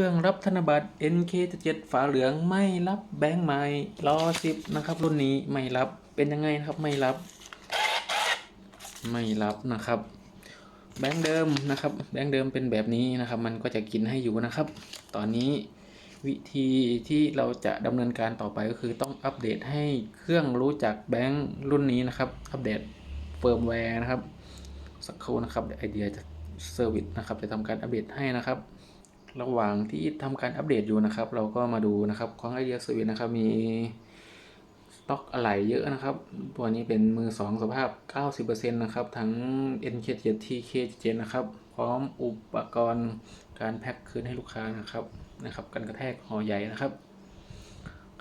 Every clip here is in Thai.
เครื่องรับธนบัตร NK77 ฝาเหลืองไม่รับแบงค์ใหม่รอสิบนะครับ รุ่นนี้ไม่รับเป็นยังไงครับไม่รับ ไม่รับนะครับ แบงค์เดิมนะครับ แบงค์เดิมเป็นแบบนี้นะครับ มันก็จะกินให้อยู่นะครับ ตอนนี้วิธีที่เราจะดำเนินการต่อไปก็คือต้องอัปเดตให้เครื่องรู้จักแบงค์รุ่นนี้นะครับ อัปเดตเฟิร์มแวร์นะครับสักครู่นะครับไอเดียจะเซอร์วิสนะครับจะทำการอัปเดตให้นะครับ ระหว่างที่ทำการอัปเดตอยู่นะครับ เราก็มาดูนะครับของไอเดียเซอร์วิสนะครับมีสต็อกอะไหล่เยอะนะครับ ตัวนี้เป็นมือ 2 สภาพ 90%นะครับ ทั้ง NK7 TK7 นะครับ พร้อมอุปกรณ์การแพ็คคืนให้ลูกค้านะครับนะครับกันกระแทกห่อใหญ่นะครับ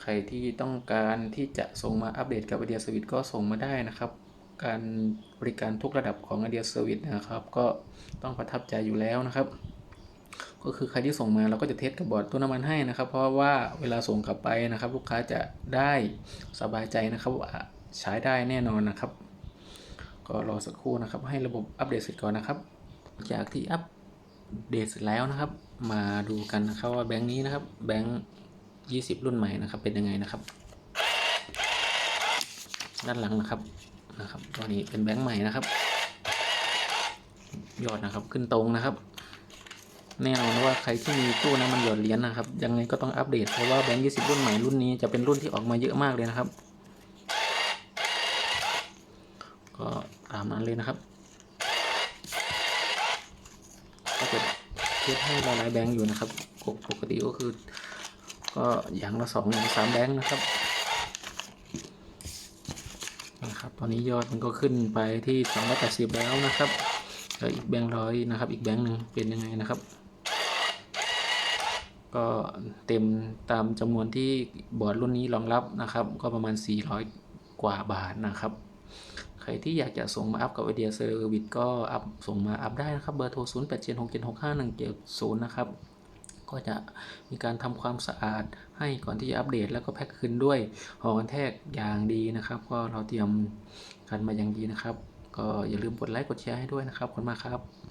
ใครที่ต้องการที่จะส่งมาอัปเดตกับไอเดียเซอร์วิสก็ส่งมาได้นะครับ การบริการทุกระดับของไอเดียเซอร์วิสนะครับ ก็ต้องประทับใจอยู่แล้วนะครับ ก็คือใครที่ส่งมาเราก็จะเทสกับบอร์ดตัวน้ำมันให้นะครับ เพราะว่าเวลาส่งกลับไปนะครับ ลูกค้าจะได้สบายใจนะครับว่าใช้ได้แน่นอนนะครับ ก็รอสักครู่นะครับ ให้ระบบอัปเดตเสร็จก่อนนะครับ จากที่อัปเดตเสร็จแล้วนะครับ มาดูกันนะครับว่าแบงค์นี้นะครับ แบงค์20 รุ่นใหม่นะครับ เป็นยังไงนะครับ ด้านหลังนะครับนะครับตัวนี้เป็นแบงค์ใหม่นะครับ ยอดนะครับขึ้นตรงนะครับ แน่นอนว่าใครที่มีตู้น้ำมันหยอดเหรียญนะครับ ยังไงก็ต้องอัปเดตเพราะว่าแบงค์20รุ่นใหม่รุ่นนี้จะเป็นรุ่นที่ออกมาเยอะมากเลยนะครับ ก็ตามนั้นเลยนะครับก็จะเทียบให้หลายๆแบงค์อยู่นะครับปกปกติก็คือ ก็อย่างละสองอย่างสามแบงค์นะครับนะครับตอนนี้ยอดมันก็ขึ้นไปที่280แล้วนะครับแล้วอีกแบงค์ร้อยนะครับ อีกแบงค์หนึ่งเป็นยังไงนะครับ ก็เต็มตามจำนวนที่บอร์ดรุ่นนี้รองรับนะครับ ก็ประมาณ 400 กว่าบาทนะครับ ใครที่อยากจะส่งมาอัพกับไอเดียเซอร์วิสก็อัพส่งมาอัพได้นะครับ เบอร์โทร 0 8 7 6 7 6 5 1 7 0 นะครับ ก็จะมีการทำความสะอาดให้ก่อนที่จะอัปเดต แล้วก็แพ็คคืนด้วยห่อกันแทกอย่างดีนะครับ ก็เราเตรียมกันมาอย่างดีนะครับ ก็อย่าลืมกดไลค์กดแชร์ให้ด้วยนะครับขอบคุณมากครับ